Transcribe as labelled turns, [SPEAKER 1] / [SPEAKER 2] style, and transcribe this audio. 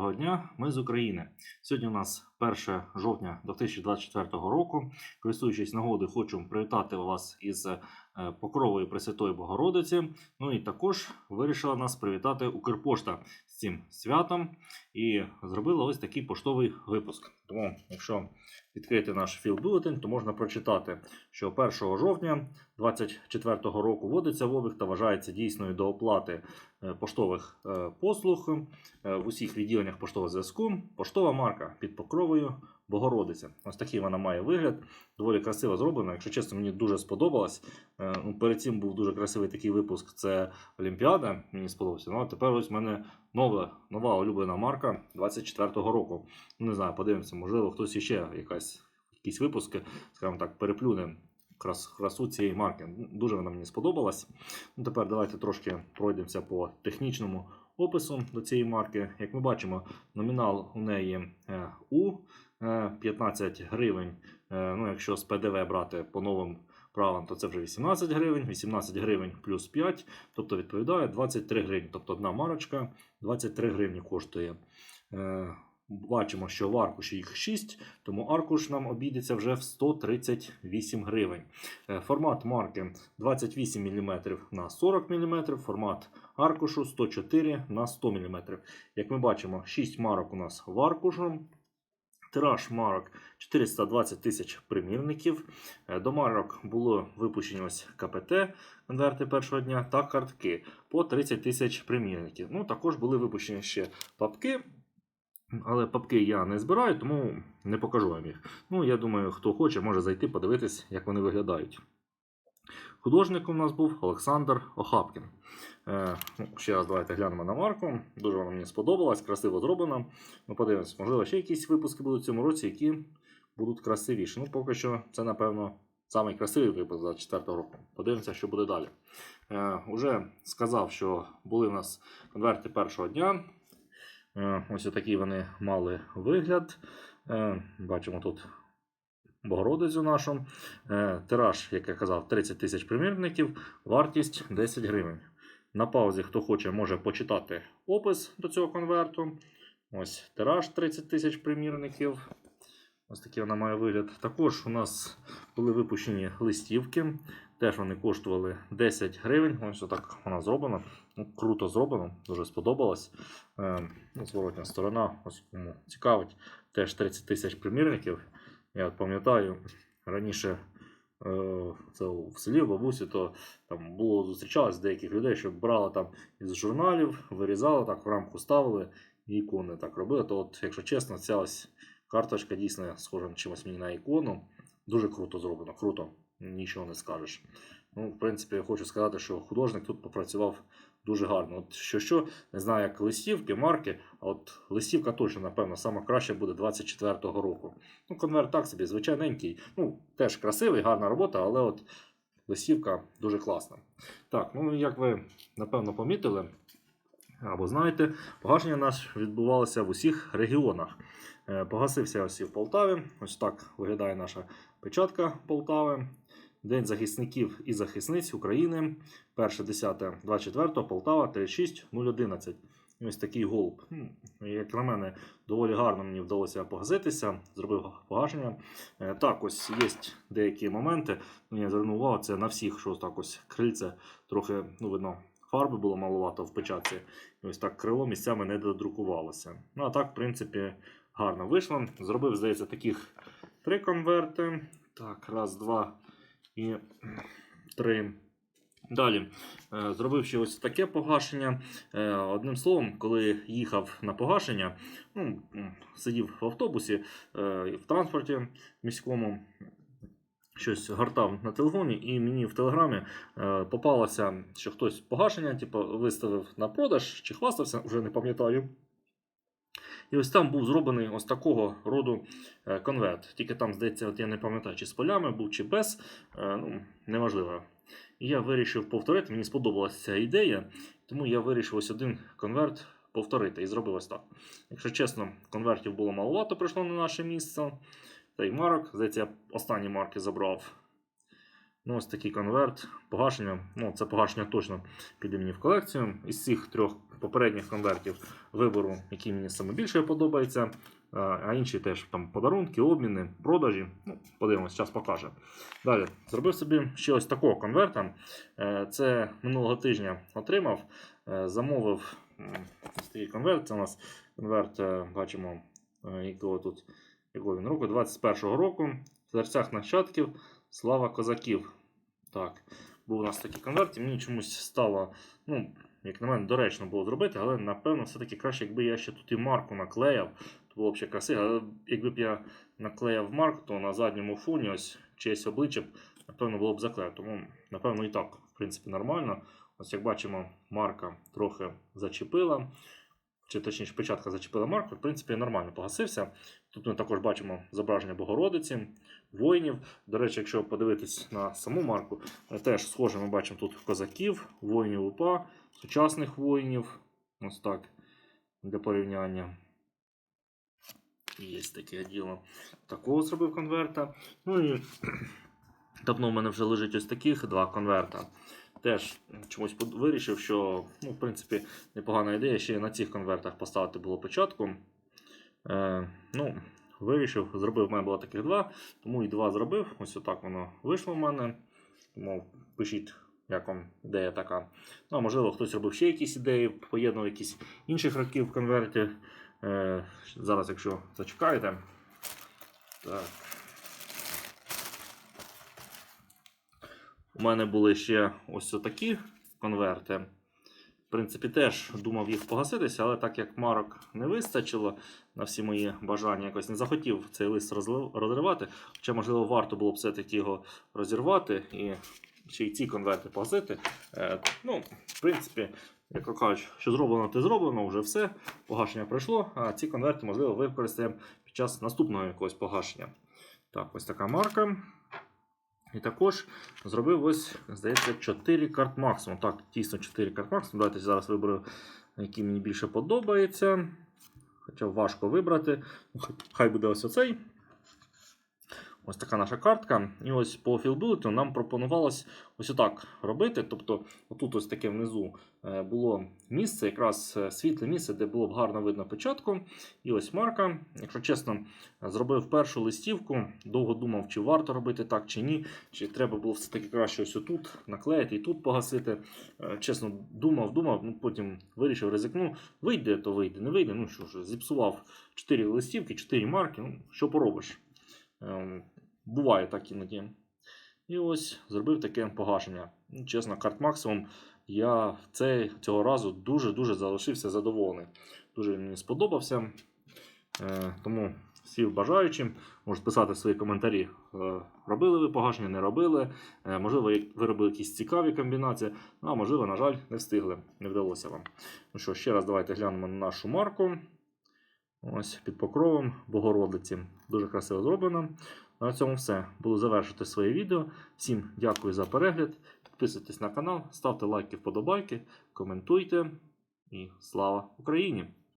[SPEAKER 1] Доброго дня, ми з України. Сьогодні у нас 1 жовтня 2024 року. Користуючись нагодою, хочу привітати вас із е, Покровою Пресвятої Богородиці. Ну і також вирішила нас привітати Укрпошта цим святом і зробила ось такий поштовий випуск. Тому, якщо відкрити наш філбюлетень, то можна прочитати, що 1 жовтня 2024 року вводиться в обіг та вважається дійсною до оплати е, поштових е, послуг е, в усіх відділеннях поштового зв'язку. Поштова марка під покровою Богородиця. Ось такий вона має вигляд. Доволі красиво зроблена. Якщо чесно, мені дуже сподобалось. Е, Ну, перед цим був дуже красивий такий випуск. Це Олімпіада. Мені сподобався. Ну а тепер ось в мене нова, нова улюблена марка 24-го року. Ну, не знаю, подивимося, можливо, хтось іще якась, якісь випуски, скажімо так, переплюне красу цієї марки. Дуже вона мені сподобалась. Ну, тепер давайте трошки пройдемося по технічному опису до цієї марки. Як ми бачимо, номінал у неї е, У е, 15 гривень. Е, Ну, якщо з ПДВ брати по новим правилам, то це вже 18 гривень, 18 гривень плюс 5, тобто відповідає 23 гривні. Тобто одна марочка 23 гривні коштує. Бачимо, що в аркуші їх 6, тому аркуш нам обійдеться вже в 138 гривень. Е, Формат марки 28 мм на 40 мм, формат аркушу 104 на 100 мм. Як ми бачимо, 6 марок у нас в аркушу. Тираж марок 420 тисяч примірників. Е, До марок було випущені ось КПТ конверти першого дня та картки по 30 тисяч примірників. Ну, також були випущені ще папки. Але папки я не збираю, тому не покажу вам їх. Ну, я думаю, хто хоче, може зайти подивитись, як вони виглядають. Художником у нас був Олександр Охапкін. Е, ну, ще раз давайте глянемо на марку. Дуже вона мені сподобалась, красиво зроблена. Ну, подивимось, можливо, ще якісь випуски будуть в цьому році, які будуть красивіші. Ну, поки що, це, напевно, самий красивий випуск за 4 року. Подивимося, що буде далі. Е, уже сказав, що були в нас конверти першого дня. Е, Ось такі вони мали вигляд. Е, Бачимо тут Богородицю нашу. Е, Тираж, як я казав, 30 тисяч примірників, вартість 10 гривень. На паузі, хто хоче, може почитати опис до цього конверту. Ось тираж 30 тисяч примірників. Ось такий вона має вигляд. Також у нас були випущені листівки. Теж вони коштували 10 гривень. Ось так вона зроблена. Ну, круто зроблено, дуже сподобалось. Е, ну, зворотня сторона, ось кому цікавить. Теж 30 тисяч примірників. Я пам'ятаю, раніше е, це в селі, в бабусі, то там було зустрічалось деяких людей, що брали там із журналів, вирізали, так в рамку ставили і ікони так робили. То, от, якщо чесно, ця ось карточка дійсно схожа чимось мені на ікону. Дуже круто зроблено, круто, нічого не скажеш. Ну, в принципі, я хочу сказати, що художник тут попрацював дуже гарно. От що що, не знаю, як листівки, марки, а от листівка точно, напевно, саме краще буде 24-го року. Ну, конверт так собі, звичайненький. Ну, теж красивий, гарна робота, але от листівка дуже класна. Так, ну як ви напевно помітили. Або знаєте, погашення наш відбувалося в усіх регіонах. Е, Погасився ось і в Полтаві. Ось так виглядає наша печатка Полтави. День захисників і захисниць України. 1.10.24 Полтава 36011. І Ось такий голуб. Як на мене, доволі гарно мені вдалося погаситися, зробив погашення. Е, Так, ось є деякі моменти. Ну, Я звернув увагу, це на всіх, що так ось крильце трохи, ну, видно, фарби було маловато в печатці. І ось так крило місцями не додрукувалося. Ну, а так, в принципі, гарно вийшло. Зробив, здається, таких три конверти. Так, раз, два і три. Далі е, зробив ще ось таке погашення. Е, Одним словом, коли їхав на погашення, ну, сидів в автобусі е, в транспорті міському, щось гортав на телефоні, і мені в телеграмі попалося, що хтось погашення типу, виставив на продаж чи хвастався, вже не пам'ятаю. І ось там був зроблений ось такого роду е, конверт. Тільки там, здається, от я не пам'ятаю, чи з полями був, чи без. Е, Ну, неважливо. І я вирішив повторити. Мені сподобалася ця ідея, тому я вирішив ось один конверт повторити і зробив ось так. Якщо чесно, конвертів було маловато, прийшло на наше місце. Та й марок, здається, я останні марки забрав. Ну, ось такий конверт. Погашення. Ну, це погашення точно піде мені в колекцію. Із цих трьох попередніх конвертів вибору, який мені саме більше подобається. А а інші теж там подарунки, обміни, продажі. Ну, подивимось, час покаже. Далі зробив собі ще ось такого конверта. Е, Це минулого тижня отримав. Е, Замовив ось такий конверт. Це у нас конверт, е, бачимо, е, якого тут якого він року, 21-го року. В серцях нащадків, слава козаків. Так, був у нас такий конверт, і мені чомусь стало, ну, як на мене, доречно було зробити, але напевно все-таки краще, якби я ще тут і марку наклеяв, то було б ще красиво. Але якби б я наклеяв марку, то на задньому фоні ось чиєсь обличчя, напевно, було б заклеєно. Тому, напевно, і так, в принципі, нормально. Ось як бачимо, марка трохи зачепила. Чи точніше, печатка зачепила марку, в принципі, нормально погасився. Тут ми також бачимо зображення Богородиці, воїнів. До речі, якщо подивитись на саму марку, теж схоже, ми бачимо тут козаків, воїнів УПА, сучасних воїнів. Ось так, для порівняння. Є таке діло. Такого зробив конверта. Ну і давно в мене вже лежить ось таких два конверта. Теж чомусь вирішив, що ну, в принципі непогана ідея ще на цих конвертах поставити було печатку. Е, ну, вирішив, зробив, в мене було таких два, тому і два зробив. Ось отак воно вийшло в мене. Тому пишіть, як вам ідея така. Ну, а можливо, хтось робив ще якісь ідеї, поєднував якісь інших років в конверті. Е, зараз, якщо зачекаєте. Так. У мене були ще ось такі конверти. В принципі, теж думав їх погаситися, але так як марок не вистачило на всі мої бажання, якось не захотів цей лист розривати. Хоча, можливо, варто було б все-таки його розірвати і ще й ці конверти погасити. Е, ну, в принципі, як то кажуть, що зроблено, те зроблено, вже все. Погашення пройшло, а ці конверти, можливо, використаємо під час наступного якогось погашення. Так, ось така марка. І також зробив ось, здається, 4 карт максимум. Так, дійсно 4 карт максимум. Давайте зараз виберу, який мені більше подобається. Хоча важко вибрати. Ну, Хай буде ось оцей. Ось така наша картка. І ось по філбілету нам пропонувалось ось отак робити. Тобто, отут ось таке внизу е, було місце, якраз е, світле місце, де було б гарно видно початку. І ось марка. Якщо чесно, зробив першу листівку, довго думав, чи варто робити так, чи ні. Чи треба було все-таки краще ось тут наклеїти і тут погасити. Е, Чесно, думав, думав, ну потім вирішив, ризикну. Вийде, то вийде, не вийде. Ну що ж, зіпсував 4 листівки, 4 марки. Ну, що поробиш? Буває так іноді. І ось зробив таке погашення. Чесно, карт максимум я цей, цього разу дуже-дуже залишився задоволений. Дуже мені сподобався. Е, тому всім бажаючим можуть писати свої коментарі. Е, робили ви погашення, не робили. Е, можливо, ви робили якісь цікаві комбінації, ну, а можливо, на жаль, не встигли, не вдалося вам. Ну що, ще раз давайте глянемо на нашу марку. Ось під покровом Богородиці. Дуже красиво зроблено. На цьому все. Буду завершити своє відео. Всім дякую за перегляд. Підписуйтесь на канал, ставте лайки, вподобайки, коментуйте. І слава Україні!